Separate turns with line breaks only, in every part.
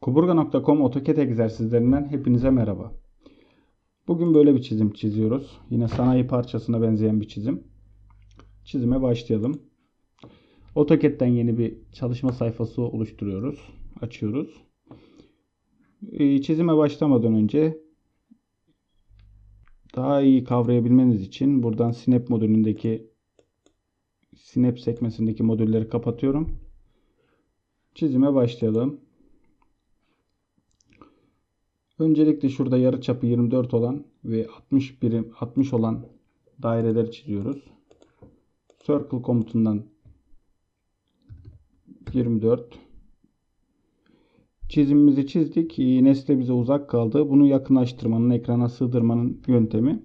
Kuburga.com AutoCAD egzersizlerinden hepinize merhaba. Bugün böyle bir çizim çiziyoruz. Yine sanayi parçasına benzeyen bir çizim. Çizime başlayalım. AutoCAD'den yeni bir çalışma sayfası oluşturuyoruz. Açıyoruz. Ee, çizime başlamadan önce daha iyi kavrayabilmeniz için buradan Snap modülündeki Snap sekmesindeki modülleri kapatıyorum. Çizime başlayalım. Öncelikle şurada yarı çapı 24 olan ve 60 birim 60 olan daireleri çiziyoruz. Circle komutundan 24 Çizimimizi çizdik. Nesne bize uzak kaldı. Bunu yakınlaştırmanın, ekrana sığdırmanın yöntemi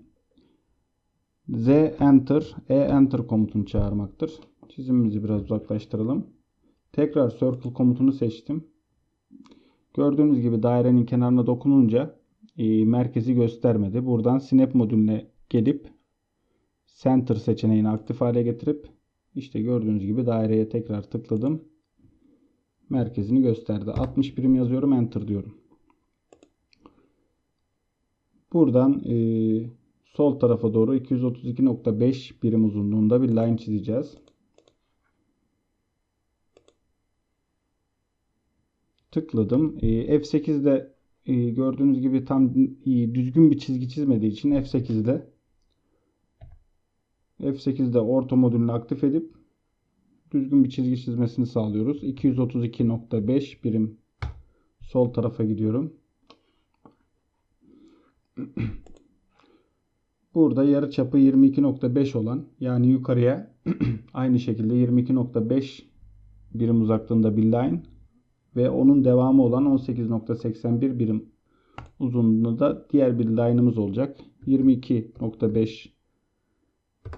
Z Enter, E Enter komutunu çağırmaktır. Çizimimizi biraz uzaklaştıralım. Tekrar Circle komutunu seçtim. Gördüğünüz gibi dairenin kenarına dokununca e, merkezi göstermedi. Buradan Snap modülüne gelip Center seçeneğini aktif hale getirip işte gördüğünüz gibi daireye tekrar tıkladım. Merkezini gösterdi. 60 birim yazıyorum. Enter diyorum. Buradan e, sol tarafa doğru 232.5 birim uzunluğunda bir line çizeceğiz. Tıkladım. E, F8'de e, gördüğünüz gibi tam düzgün bir çizgi çizmediği için F8'de F8'de orta modülünü aktif edip düzgün bir çizgi çizmesini sağlıyoruz. 232.5 birim sol tarafa gidiyorum. Burada yarı çapı 22.5 olan yani yukarıya aynı şekilde 22.5 birim uzaklığında bir line ve onun devamı olan 18.81 birim uzunluğunda diğer bir line'ımız olacak. 22.5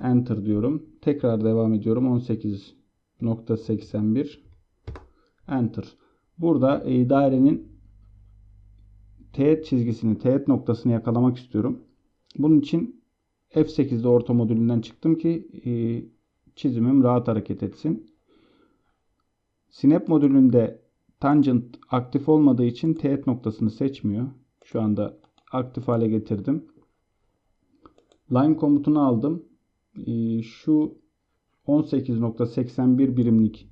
enter diyorum. Tekrar devam ediyorum. 18.81 enter. Burada e, dairenin teğet çizgisini, teğet noktasını yakalamak istiyorum. Bunun için F8'de orta modülünden çıktım ki e, çizimim rahat hareket etsin. Snap modülünde Tangent aktif olmadığı için teğet noktasını seçmiyor. Şu anda aktif hale getirdim. Line komutunu aldım. Ee, şu 18.81 birimlik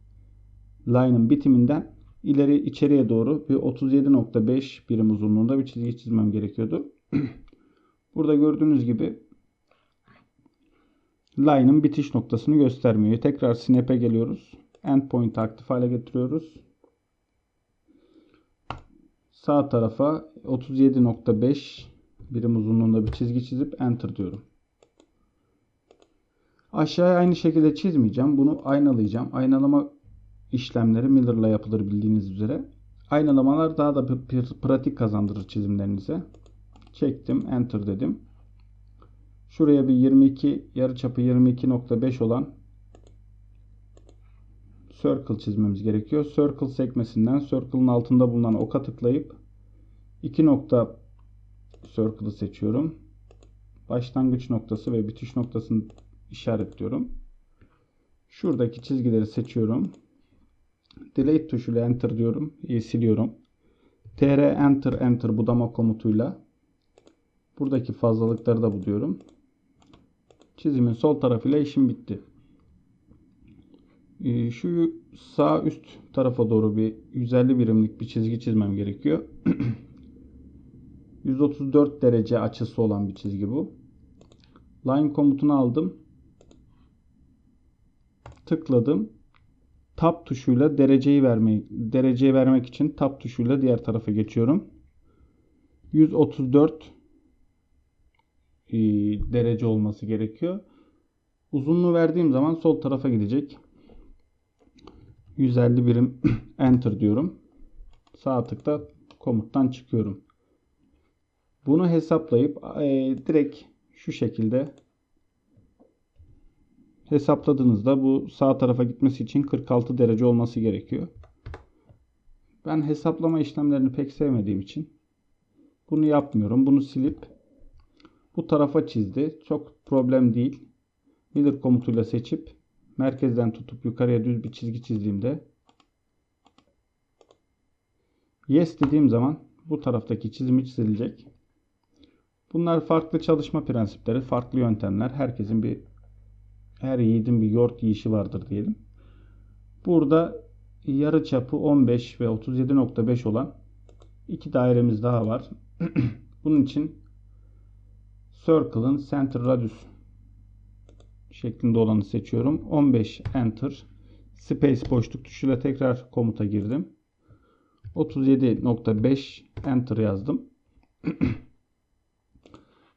line'ın bitiminden ileri içeriye doğru bir 37.5 birim uzunluğunda bir çizgi çizmem gerekiyordu. Burada gördüğünüz gibi line'ın bitiş noktasını göstermiyor. Tekrar snap'e geliyoruz. Endpoint aktif hale getiriyoruz sağ tarafa 37.5 birim uzunluğunda bir çizgi çizip enter diyorum. Aşağıya aynı şekilde çizmeyeceğim. Bunu aynalayacağım. Aynalama işlemleri Miller'la yapılır bildiğiniz üzere. Aynalamalar daha da bir pratik kazandırır çizimlerinize. Çektim. Enter dedim. Şuraya bir 22 yarıçapı 22.5 olan circle çizmemiz gerekiyor. Circle sekmesinden circle'ın altında bulunan oka tıklayıp iki nokta circle'ı seçiyorum. Başlangıç noktası ve bitiş noktasını işaretliyorum. Şuradaki çizgileri seçiyorum. Delete tuşuyla enter diyorum. E, siliyorum. tr enter enter budama komutuyla buradaki fazlalıkları da buluyorum. Çizimin sol tarafıyla işim bitti. Ee, şu sağ üst tarafa doğru bir 150 birimlik bir çizgi çizmem gerekiyor. 134 derece açısı olan bir çizgi bu. Line komutunu aldım. Tıkladım. Tab tuşuyla dereceyi vermeyi dereceyi vermek için tab tuşuyla diğer tarafa geçiyorum. 134 e, derece olması gerekiyor. Uzunluğu verdiğim zaman sol tarafa gidecek. 150 birim enter diyorum. Sağ tıkla komuttan çıkıyorum. Bunu hesaplayıp e, direkt şu şekilde hesapladığınızda bu sağ tarafa gitmesi için 46 derece olması gerekiyor. Ben hesaplama işlemlerini pek sevmediğim için bunu yapmıyorum. Bunu silip bu tarafa çizdi. Çok problem değil. Miller komutuyla seçip merkezden tutup yukarıya düz bir çizgi çizdiğimde Yes dediğim zaman bu taraftaki çizimi çizilecek. Bunlar farklı çalışma prensipleri, farklı yöntemler. Herkesin bir her yiğidin bir yoğurt yiyişi vardır diyelim. Burada yarı çapı 15 ve 37.5 olan iki dairemiz daha var. Bunun için Circle'ın Center Radius şeklinde olanı seçiyorum. 15 Enter. Space boşluk tuşuyla tekrar komuta girdim. 37.5 Enter yazdım.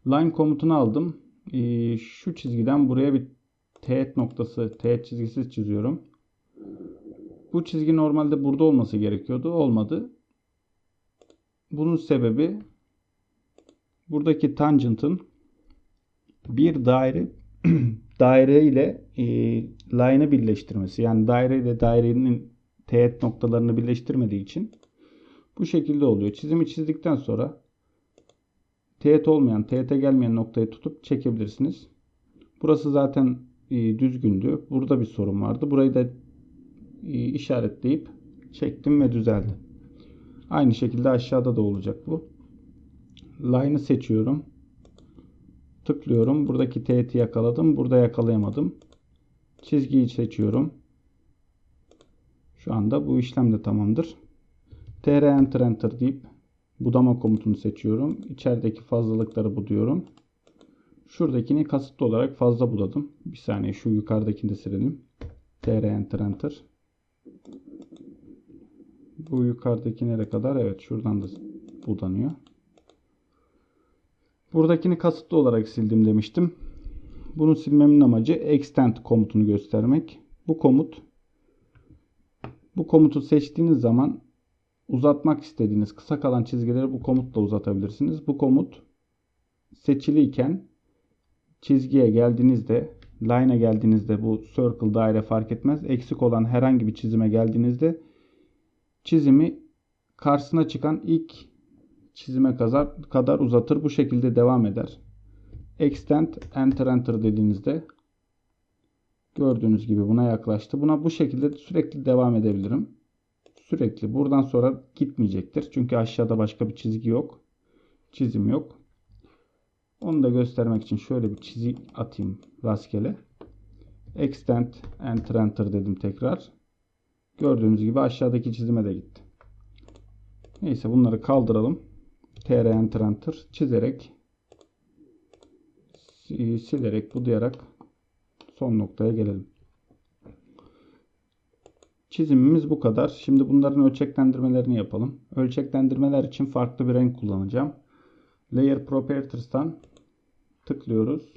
Line komutunu aldım. Ee, şu çizgiden buraya bir teğet noktası, teğet çizgisi çiziyorum. Bu çizgi normalde burada olması gerekiyordu. Olmadı. Bunun sebebi buradaki tangent'ın bir daire daire ile e, line'ı birleştirmesi. Yani daire ile dairenin teğet noktalarını birleştirmediği için bu şekilde oluyor. Çizimi çizdikten sonra teğet olmayan, teğete gelmeyen noktayı tutup çekebilirsiniz. Burası zaten e, düzgündü. Burada bir sorun vardı. Burayı da e, işaretleyip çektim ve düzeldi. Aynı şekilde aşağıda da olacak bu. Line'ı seçiyorum. Tıklıyorum. Buradaki teğeti yakaladım. Burada yakalayamadım. Çizgiyi seçiyorum. Şu anda bu işlem de tamamdır. tr enter enter deyip budama komutunu seçiyorum. İçerideki fazlalıkları buduyorum. Şuradakini kasıtlı olarak fazla budadım. Bir saniye şu yukarıdakini de silelim. tr enter enter. Bu yukarıdaki nereye kadar? Evet şuradan da budanıyor. Buradakini kasıtlı olarak sildim demiştim. Bunu silmemin amacı extend komutunu göstermek. Bu komut bu komutu seçtiğiniz zaman uzatmak istediğiniz kısa kalan çizgileri bu komutla uzatabilirsiniz. Bu komut seçiliyken çizgiye geldiğinizde line'a geldiğinizde bu circle daire fark etmez. Eksik olan herhangi bir çizime geldiğinizde çizimi karşısına çıkan ilk çizime kadar, kadar uzatır. Bu şekilde devam eder. Extend Enter Enter dediğinizde gördüğünüz gibi buna yaklaştı. Buna bu şekilde sürekli devam edebilirim. Sürekli buradan sonra gitmeyecektir. Çünkü aşağıda başka bir çizgi yok. Çizim yok. Onu da göstermek için şöyle bir çizgi atayım rastgele. Extend Enter Enter dedim tekrar. Gördüğünüz gibi aşağıdaki çizime de gitti. Neyse bunları kaldıralım. TR Enter Enter çizerek silerek budayarak son noktaya gelelim. Çizimimiz bu kadar. Şimdi bunların ölçeklendirmelerini yapalım. Ölçeklendirmeler için farklı bir renk kullanacağım. Layer Properties'tan tıklıyoruz.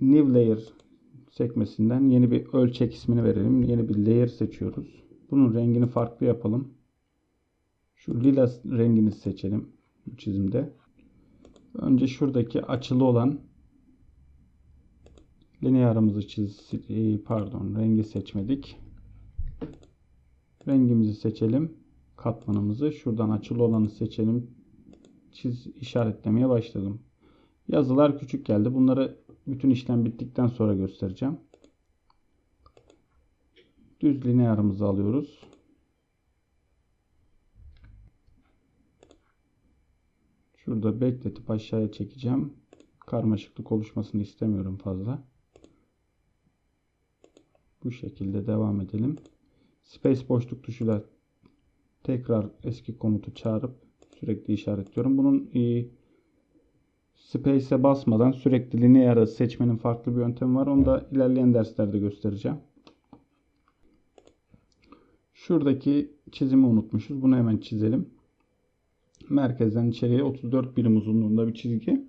New Layer sekmesinden yeni bir ölçek ismini verelim. Yeni bir layer seçiyoruz. Bunun rengini farklı yapalım. Şu lila rengini seçelim bu çizimde. Önce şuradaki açılı olan linearımızı çiz e, pardon rengi seçmedik. Rengimizi seçelim. Katmanımızı şuradan açılı olanı seçelim. Çiz işaretlemeye başladım. Yazılar küçük geldi. Bunları bütün işlem bittikten sonra göstereceğim. Düz linearımızı alıyoruz. Şurada bekletip aşağıya çekeceğim. Karmaşıklık oluşmasını istemiyorum fazla. Bu şekilde devam edelim. Space boşluk tuşuyla tekrar eski komutu çağırıp sürekli işaretliyorum. Bunun e, Space'e basmadan sürekli linear'ı seçmenin farklı bir yöntemi var. Onu da ilerleyen derslerde göstereceğim. Şuradaki çizimi unutmuşuz. Bunu hemen çizelim. Merkezden içeriye 34 birim uzunluğunda bir çizgi.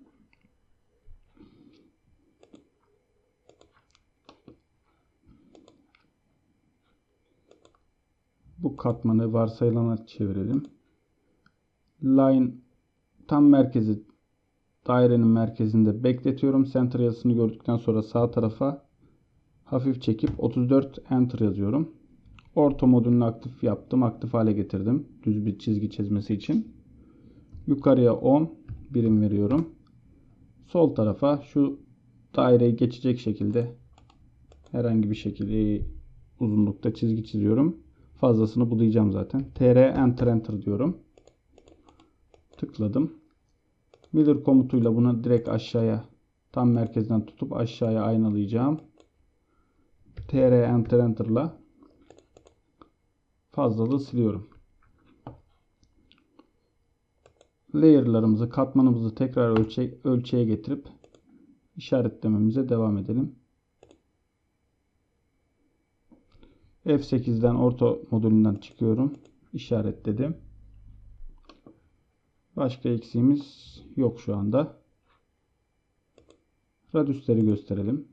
Bu katmanı varsayılana çevirelim. Line tam merkezi dairenin merkezinde bekletiyorum. Center yazısını gördükten sonra sağ tarafa hafif çekip 34 enter yazıyorum. Orta modülünü aktif yaptım. Aktif hale getirdim. Düz bir çizgi çizmesi için. Yukarıya 10 birim veriyorum. Sol tarafa şu daireyi geçecek şekilde herhangi bir şekilde uzunlukta çizgi çiziyorum. Fazlasını bulayacağım zaten. tr enter enter diyorum. Tıkladım. Miller komutuyla bunu direkt aşağıya tam merkezden tutup aşağıya aynalayacağım. tr enter enter'la fazlalığı siliyorum. Layer'larımızı, katmanımızı tekrar ölçe, ölçeğe getirip işaretlememize devam edelim. F8'den orta modülünden çıkıyorum. İşaretledim. Başka eksiğimiz yok şu anda. Radüsleri gösterelim.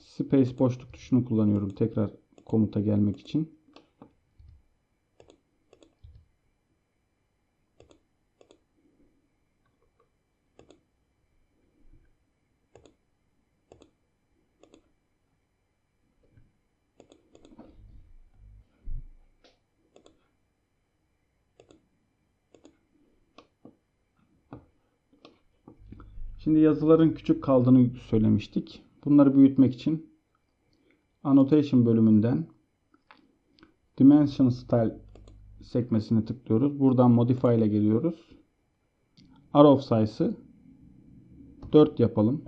Space boşluk tuşunu kullanıyorum tekrar komuta gelmek için. Şimdi yazıların küçük kaldığını söylemiştik. Bunları büyütmek için Annotation bölümünden Dimension Style sekmesine tıklıyoruz. Buradan Modify ile geliyoruz. Arrow size'ı 4 yapalım.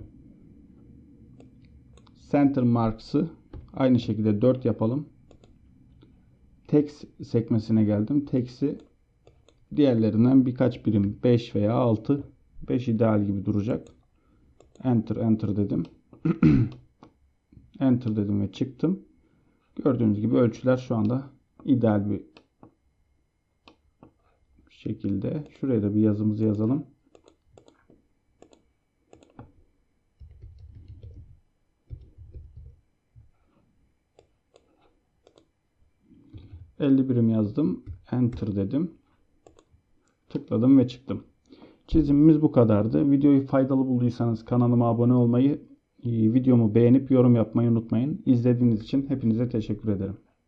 Center Marks'ı aynı şekilde 4 yapalım. Text sekmesine geldim. Text'i diğerlerinden birkaç birim 5 veya 6 5 ideal gibi duracak. Enter enter dedim. enter dedim ve çıktım. Gördüğünüz gibi ölçüler şu anda ideal bir şekilde. Şuraya da bir yazımızı yazalım. Birim yazdım. Enter dedim. Tıkladım ve çıktım. Çizimimiz bu kadardı. Videoyu faydalı bulduysanız kanalıma abone olmayı, videomu beğenip yorum yapmayı unutmayın. İzlediğiniz için hepinize teşekkür ederim.